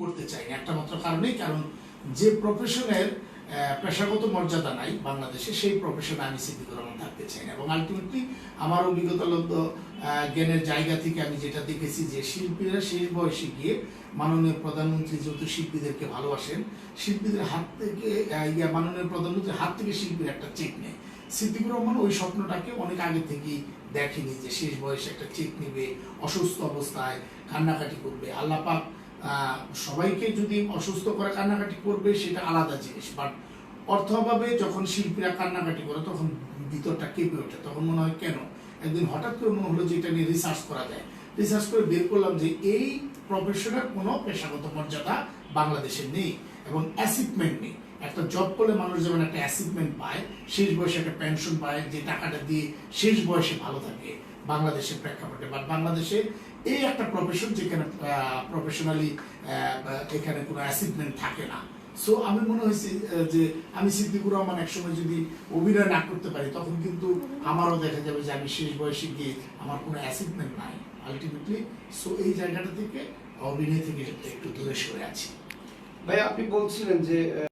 করতে চাই না একটা মাত্র কারণেই, কারণ যে প্রফেশনের পেশাগত মর্যাদা নাই বাংলাদেশে, সেই প্রফেশনে আমি সিদ্দিকুর রহমান থাকতে চাই না। এবং আলটিমেটলি আমার অভিজ্ঞতালব্ধ জ্ঞানের জায়গা থেকে আমি যেটা দেখেছি যে শিল্পীরা শেষ বয়সে গিয়ে মাননীয় প্রধানমন্ত্রী যেহেতু শিল্পীদেরকে ভালোবাসেন, শিল্পীদের হাত থেকে ইয়া মাননীয় প্রধানমন্ত্রীর হাত থেকে শিল্পীর একটা চেক নেয় সিদ্দিকুর রহমান ওই স্বপ্নটাকে অনেক আগে থেকেই দেখেনি যে শেষ বয়সে একটা চেক নেবে, অসুস্থ অবস্থায় কান্নাকাটি করবে, আল্লাপাক সবাইকে যদি অসুস্থ করে কান্নাকাটি করবে, সেটা আলাদা জিনিস। বাট অর্থভাবে যখন শিল্পীরা কান্নাকাটি করে, তখন ভিতরটা কেঁপে ওঠে। তখন মনে হয়, কেন? একদিন হঠাৎ করে মনে হলো যে এটা নিয়ে রিসার্চ করা যায়। রিসার্চ করে বের করলাম যে এই প্রফেশনের কোনো পেশাগত মর্যাদা বাংলাদেশে নেই এবং অ্যাসিভমেন্ট নেই। একটা জব করলে মানুষ যেমন একটা অ্যাসিভমেন্ট পায়, শেষ বয়সে একটা পেনশন পায়, যে টাকাটা দিয়ে শেষ বয়সে ভালো থাকে বাংলাদেশের প্রেক্ষাপটে বাট বাংলাদেশে এই একটা প্রফেশন যেখানে প্রফেশনালি এখানে কোনো অ্যাসিভমেন্ট থাকে না। সো আমি মনে হয়েছে যে আমি সিদ্দিকুর রহমান একসময় যদি অভিনয় না করতে পারি, তখন কিন্তু আমারও দেখা যাবে যে আমি শেষ বয়সে গিয়ে আমার কোনো অ্যাসিভমেন্ট নাই আলটিমেটলি সো এই জায়গাটা থেকে অভিনয় থেকে একটু দূরে সরে আছি। ভাই আপনি বলছিলেন যে